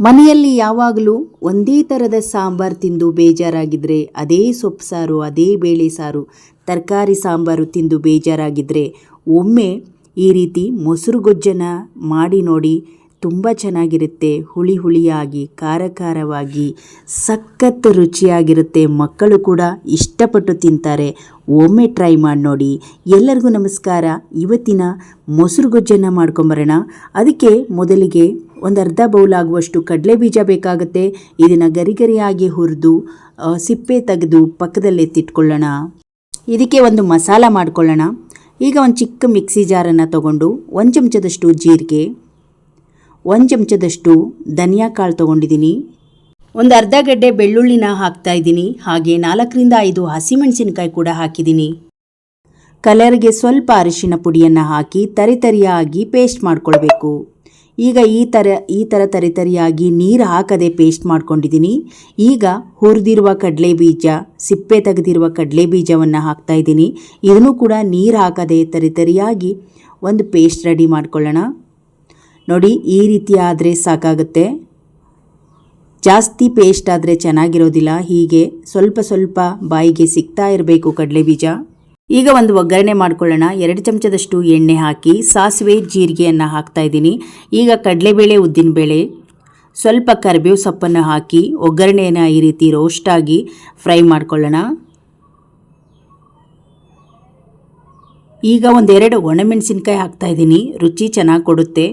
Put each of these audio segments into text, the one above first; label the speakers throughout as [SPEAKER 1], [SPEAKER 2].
[SPEAKER 1] ಮನೆಯಲ್ಲಿ ಯಾವಾಗಲೂ ಒಂದೇ ಥರದ ಸಾಂಬಾರು ತಿಂದು ಬೇಜಾರಾಗಿದ್ದರೆ ಅದೇ ಸೊಪ್ಪು ಸಾರು, ಅದೇ ಬೇಳೆ ಸಾರು, ತರಕಾರಿ ಸಾಂಬಾರು ತಿಂದು ಬೇಜಾರಾಗಿದ್ದರೆ ಒಮ್ಮೆ ಈ ರೀತಿ ಮೊಸರು ಗೊಜ್ಜನ ಮಾಡಿ ನೋಡಿ ತುಂಬ ಚೆನ್ನಾಗಿರುತ್ತೆ. ಹುಳಿ ಹುಳಿಯಾಗಿ ಖಾರ ಖಾರವಾಗಿ ಸಖತ್ ರುಚಿಯಾಗಿರುತ್ತೆ. ಮಕ್ಕಳು ಕೂಡ ಇಷ್ಟಪಟ್ಟು ತಿಂತಾರೆ. ಒಮ್ಮೆ ಟ್ರೈ ಮಾಡಿ ನೋಡಿ. ಎಲ್ಲರಿಗೂ ನಮಸ್ಕಾರ. ಇವತ್ತಿನ ಮೊಸರು ಗೊಜ್ಜನ್ನು ಮಾಡ್ಕೊಂಬರೋಣ. ಅದಕ್ಕೆ ಮೊದಲಿಗೆ ಒಂದು ಅರ್ಧ ಬೌಲ್ ಆಗುವಷ್ಟು ಕಡಲೆ ಬೀಜ ಬೇಕಾಗುತ್ತೆ. ಇದನ್ನು ಗರಿ ಗರಿಯಾಗಿ ಹುರಿದು ಸಿಪ್ಪೆ ತೆಗೆದು ಪಕ್ಕದಲ್ಲಿ ಎತ್ತಿಟ್ಕೊಳ್ಳೋಣ. ಇದಕ್ಕೆ ಒಂದು ಮಸಾಲ ಮಾಡ್ಕೊಳ್ಳೋಣ. ಈಗ ಒಂದು ಚಿಕ್ಕ ಮಿಕ್ಸಿ ಜಾರನ್ನು ತಗೊಂಡು ಒಂದು ಚಮಚದಷ್ಟು ಜೀರಿಗೆ, ಒಂದು ಚಮಚದಷ್ಟು ಧನಿಯಾ ಕಾಳು ತೊಗೊಂಡಿದ್ದೀನಿ ಒಂದು ಅರ್ಧ ಗಡ್ಡೆ ಬೆಳ್ಳುಳ್ಳಿನ ಹಾಕ್ತಾ ಇದ್ದೀನಿ. ಹಾಗೆ ನಾಲ್ಕರಿಂದ ಐದು ಹಸಿಮೆಣಸಿನಕಾಯಿ ಕೂಡ ಹಾಕಿದ್ದೀನಿ ಕಲರ್ಗೆ ಸ್ವಲ್ಪ ಅರಿಶಿನ ಪುಡಿಯನ್ನು ಹಾಕಿ ತರಿತರಿಯಾಗಿ ಪೇಸ್ಟ್ ಮಾಡ್ಕೊಳ್ಬೇಕು. ಈಗ ಈ ಥರ ಈ ಥರ ತರಿತರಿಯಾಗಿ ನೀರು ಹಾಕದೆ ಪೇಸ್ಟ್ ಮಾಡ್ಕೊಂಡಿದ್ದೀನಿ. ಈಗ ಹುರಿದಿರುವ ಕಡಲೆ ಬೀಜ, ಸಿಪ್ಪೆ ತೆಗೆದಿರುವ ಕಡಲೆ ಬೀಜವನ್ನು ಹಾಕ್ತಾ ಇದ್ದೀನಿ. ಇದನ್ನು ಕೂಡ ನೀರು ಹಾಕದೆ ತರಿತರಿಯಾಗಿ ಒಂದು ಪೇಸ್ಟ್ ರೆಡಿ ಮಾಡ್ಕೊಳ್ಳೋಣ. ನೋಡಿ, ಈ ರೀತಿ ಆದರೆ ಸಾಕಾಗುತ್ತೆ. ಜಾಸ್ತಿ ಪೇಸ್ಟ್ ಆದರೆ ಚೆನ್ನಾಗಿರೋದಿಲ್ಲ. ಹೀಗೆ ಸ್ವಲ್ಪ ಸ್ವಲ್ಪ ಬಾಯಿಗೆ ಸಿಗ್ತಾ ಇರಬೇಕು ಕಡಲೆ ಬೀಜ. ಈಗ ಒಂದು ಒಗ್ಗರಣೆ ಮಾಡ್ಕೊಳ್ಳೋಣ. ಎರಡು ಚಮಚದಷ್ಟು ಎಣ್ಣೆ ಹಾಕಿ ಸಾಸಿವೆ ಜೀರಿಗೆಯನ್ನು ಹಾಕ್ತಾ ಇದ್ದೀನಿ. ಈಗ ಕಡಲೆಬೇಳೆ, ಉದ್ದಿನಬೇಳೆ, ಸ್ವಲ್ಪ ಕರಿಬೇವು ಸೊಪ್ಪನ್ನು ಹಾಕಿ ಒಗ್ಗರಣೆಯನ್ನು ಈ ರೀತಿ ರೋಸ್ಟಾಗಿ ಫ್ರೈ ಮಾಡ್ಕೊಳ್ಳೋಣ. ಈಗ ಒಂದೆರಡು ಒಣಮೆಣಸಿನ್ಕಾಯಿ ಹಾಕ್ತಾ ಇದ್ದೀನಿ. ರುಚಿ ಚೆನ್ನಾಗಿ ಕೊಡುತ್ತೆ.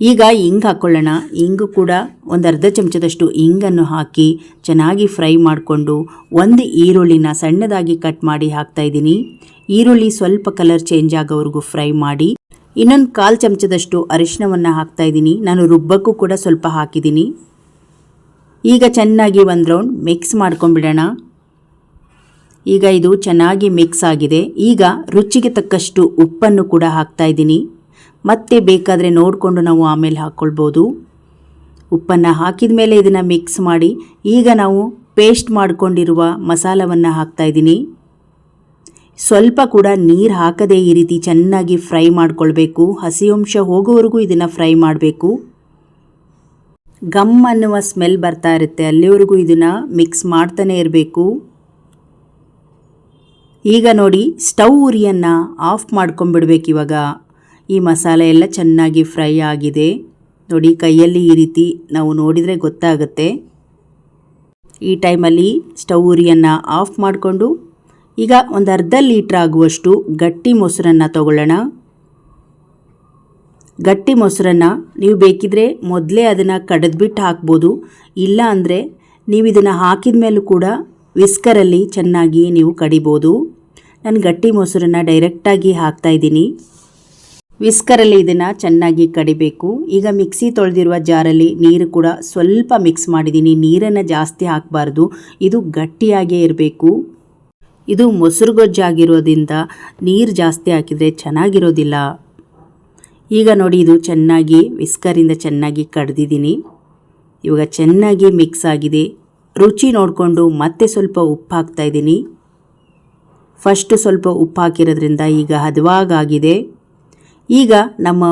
[SPEAKER 1] ಈಗ ಇಂಗ್ ಹಾಕ್ಕೊಳ್ಳೋಣ ಇಂಗು ಕೂಡ ಒಂದು ಅರ್ಧ ಚಮಚದಷ್ಟು ಇಂಗನ್ನು ಹಾಕಿ ಚೆನ್ನಾಗಿ ಫ್ರೈ ಮಾಡಿಕೊಂಡು ಒಂದು ಈರುಳ್ಳಿನ ಸಣ್ಣದಾಗಿ ಕಟ್ ಮಾಡಿ ಹಾಕ್ತಾ ಇದ್ದೀನಿ. ಈರುಳ್ಳಿ ಸ್ವಲ್ಪ ಕಲರ್ ಚೇಂಜ್ ಆಗೋವರೆಗೂ ಫ್ರೈ ಮಾಡಿ ಇನ್ನೊಂದು ಕಾಲು ಚಮಚದಷ್ಟು ಅರಿಶಿನವನ್ನು ಹಾಕ್ತಾ ಇದ್ದೀನಿ. ನಾನು ರುಬ್ಬಕ್ಕೂ ಕೂಡ ಸ್ವಲ್ಪ ಹಾಕಿದ್ದೀನಿ. ಈಗ ಚೆನ್ನಾಗಿ ಒಂದು ರೌಂಡ್ ಮಿಕ್ಸ್ ಮಾಡ್ಕೊಂಬಿಡೋಣ ಈಗ ಇದು ಚೆನ್ನಾಗಿ ಮಿಕ್ಸ್ ಆಗಿದೆ. ಈಗ ರುಚಿಗೆ ತಕ್ಕಷ್ಟು ಉಪ್ಪನ್ನು ಕೂಡ ಹಾಕ್ತಾ ಇದ್ದೀನಿ. ಮತ್ತೆ ಬೇಕಾದರೆ ನೋಡಿಕೊಂಡು ನಾವು ಆಮೇಲೆ ಹಾಕ್ಕೊಳ್ಬೋದು. ಉಪ್ಪನ್ನು ಹಾಕಿದ ಮೇಲೆ ಇದನ್ನು ಮಿಕ್ಸ್ ಮಾಡಿ, ಈಗ ನಾವು ಪೇಸ್ಟ್ ಮಾಡಿಕೊಂಡಿರುವ ಮಸಾಲವನ್ನು ಹಾಕ್ತಾ ಇದ್ದೀನಿ. ಸ್ವಲ್ಪ ಕೂಡ ನೀರು ಹಾಕದೇ ಈ ರೀತಿ ಚೆನ್ನಾಗಿ ಫ್ರೈ ಮಾಡಿಕೊಳ್ಬೇಕು. ಹಸಿ ಅಂಶ ಹೋಗೋವರೆಗೂ ಇದನ್ನು ಫ್ರೈ ಮಾಡಬೇಕು. ಗಮ್ ಅನ್ನುವ ಸ್ಮೆಲ್ ಬರ್ತಾ ಇರುತ್ತೆ, ಅಲ್ಲಿವರೆಗೂ ಇದನ್ನು ಮಿಕ್ಸ್ ಮಾಡ್ತಾನೆ ಇರಬೇಕು. ಈಗ ನೋಡಿ, ಸ್ಟವ್ ಉರಿಯನ್ನು ಆಫ್ ಮಾಡ್ಕೊಂಬಿಡ್ಬೇಕು ಇವಾಗ. ಈ ಮಸಾಲೆ ಎಲ್ಲ ಚೆನ್ನಾಗಿ ಫ್ರೈ ಆಗಿದೆ. ನೋಡಿ, ಕೈಯಲ್ಲಿ ಈ ರೀತಿ ನಾವು ನೋಡಿದರೆ ಗೊತ್ತಾಗುತ್ತೆ. ಈ ಟೈಮಲ್ಲಿ ಸ್ಟವ್ ಉರಿಯನ್ನು ಆಫ್ ಮಾಡಿಕೊಂಡು, ಈಗ ಒಂದು ಅರ್ಧ ಲೀಟ್ರ್ ಆಗುವಷ್ಟು ಗಟ್ಟಿ ಮೊಸರನ್ನು ತಗೊಳ್ಳೋಣ. ಗಟ್ಟಿ ಮೊಸರನ್ನು ನೀವು ಬೇಕಿದ್ರೆ ಮೊದಲೇ ಅದನ್ನು ಕಡಿದ್ಬಿಟ್ಟು ಹಾಕ್ಬೋದು. ಇಲ್ಲ ಅಂದರೆ ನೀವು ಇದನ್ನು ಹಾಕಿದ ಮೇಲೂ ಕೂಡ ವಿಸ್ಕರಲ್ಲಿ ಚೆನ್ನಾಗಿ ನೀವು ಕಡಿಬೋದು. ನಾನು ಗಟ್ಟಿ ಮೊಸರನ್ನು ಡೈರೆಕ್ಟಾಗಿ ಹಾಕ್ತಾ ಇದ್ದೀನಿ. ವಿಸ್ಕರಲ್ಲಿ ಇದನ್ನು ಚೆನ್ನಾಗಿ ಕಡಿಬೇಕು. ಈಗ ಮಿಕ್ಸಿ ತೊಳೆದಿರುವ ಜಾರಲ್ಲಿ ನೀರು ಕೂಡ ಸ್ವಲ್ಪ ಮಿಕ್ಸ್ ಮಾಡಿದ್ದೀನಿ. ನೀರನ್ನು ಜಾಸ್ತಿ ಹಾಕಬಾರ್ದು. ಇದು ಗಟ್ಟಿಯಾಗೇ ಇರಬೇಕು. ಇದು ಮೊಸರು ಗೊಜ್ಜಾಗಿರೋದ್ರಿಂದ ನೀರು ಜಾಸ್ತಿ ಹಾಕಿದರೆ ಚೆನ್ನಾಗಿರೋದಿಲ್ಲ. ಈಗ ನೋಡಿ ಇದು ಚೆನ್ನಾಗಿ, ವಿಸ್ಕರಿಂದ ಚೆನ್ನಾಗಿ ಕಡ್ದಿದ್ದೀನಿ. ಇವಾಗ ಚೆನ್ನಾಗಿ ಮಿಕ್ಸ್ ಆಗಿದೆ. ರುಚಿ ನೋಡಿಕೊಂಡು ಮತ್ತೆ ಸ್ವಲ್ಪ ಉಪ್ಪು ಹಾಕ್ತಾಯಿದ್ದೀನಿ ಫಸ್ಟ್ ಸ್ವಲ್ಪ ಉಪ್ಪು ಹಾಕಿರೋದ್ರಿಂದ ಈಗ ಹದವಾಗಾಗಿದೆ. ಈಗ ನಮ್ಮ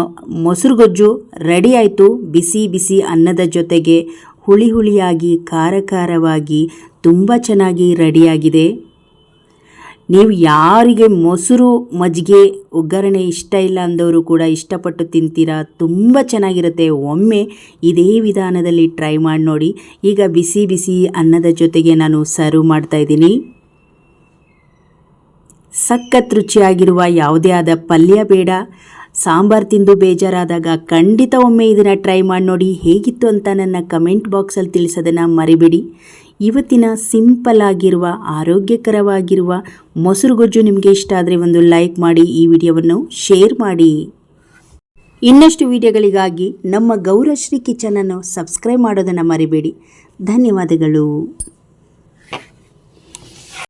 [SPEAKER 1] ಮೊಸರು ಗೊಜ್ಜು ರೆಡಿ ಆಯಿತು. ಬಿಸಿ ಬಿಸಿ ಅನ್ನದ ಜೊತೆಗೆ ಹುಳಿ ಹುಳಿಯಾಗಿ ಖಾರ ಖಾರವಾಗಿ ತುಂಬ ಚೆನ್ನಾಗಿ ರೆಡಿಯಾಗಿದೆ ನೀವು ಯಾರಿಗೆ ಮೊಸರು ಮಜ್ಜಿಗೆ ಒಗ್ಗರಣೆ ಇಷ್ಟ ಇಲ್ಲ ಅಂದವರು ಕೂಡ ಇಷ್ಟಪಟ್ಟು ತಿಂತೀರಾ? ತುಂಬ ಚೆನ್ನಾಗಿರುತ್ತೆ. ಒಮ್ಮೆ ಇದೇ ವಿಧಾನದಲ್ಲಿ ಟ್ರೈ ಮಾಡಿ ನೋಡಿ. ಈಗ ಬಿಸಿ ಬಿಸಿ ಅನ್ನದ ಜೊತೆಗೆ ನಾನು ಸರ್ವ್ ಮಾಡ್ತಾ ಇದ್ದೀನಿ. ಸಖತ್ ರುಚಿಯಾಗಿರುವ ಯಾವುದೇ ಆದ ಪಲ್ಯ ಬೇಡ. ಸಾಂಬಾರು ತಿಂದು ಬೇಜಾರಾದಾಗ ಖಂಡಿತ ಒಮ್ಮೆ ಇದನ್ನು ಟ್ರೈ ಮಾಡಿ ನೋಡಿ ಹೇಗಿತ್ತು ಅಂತ ನನ್ನ ಕಮೆಂಟ್ ಬಾಕ್ಸಲ್ಲಿ ತಿಳಿಸೋದನ್ನು ಮರಿಬೇಡಿ. ಇವತ್ತಿನ ಸಿಂಪಲ್ ಆಗಿರುವ, ಆರೋಗ್ಯಕರವಾಗಿರುವ ಮೊಸರು ಗೊಜ್ಜು ನಿಮಗೆ ಇಷ್ಟ ಆದರೆ ಒಂದು ಲೈಕ್ ಮಾಡಿ, ಈ ವಿಡಿಯೋವನ್ನು ಶೇರ್ ಮಾಡಿ. ಇನ್ನಷ್ಟು ವಿಡಿಯೋಗಳಿಗಾಗಿ ನಮ್ಮ ಗೌರಶ್ರೀ ಕಿಚನನ್ನು ಸಬ್ಸ್ಕ್ರೈಬ್ ಮಾಡೋದನ್ನು ಮರಿಬೇಡಿ. ಧನ್ಯವಾದಗಳು.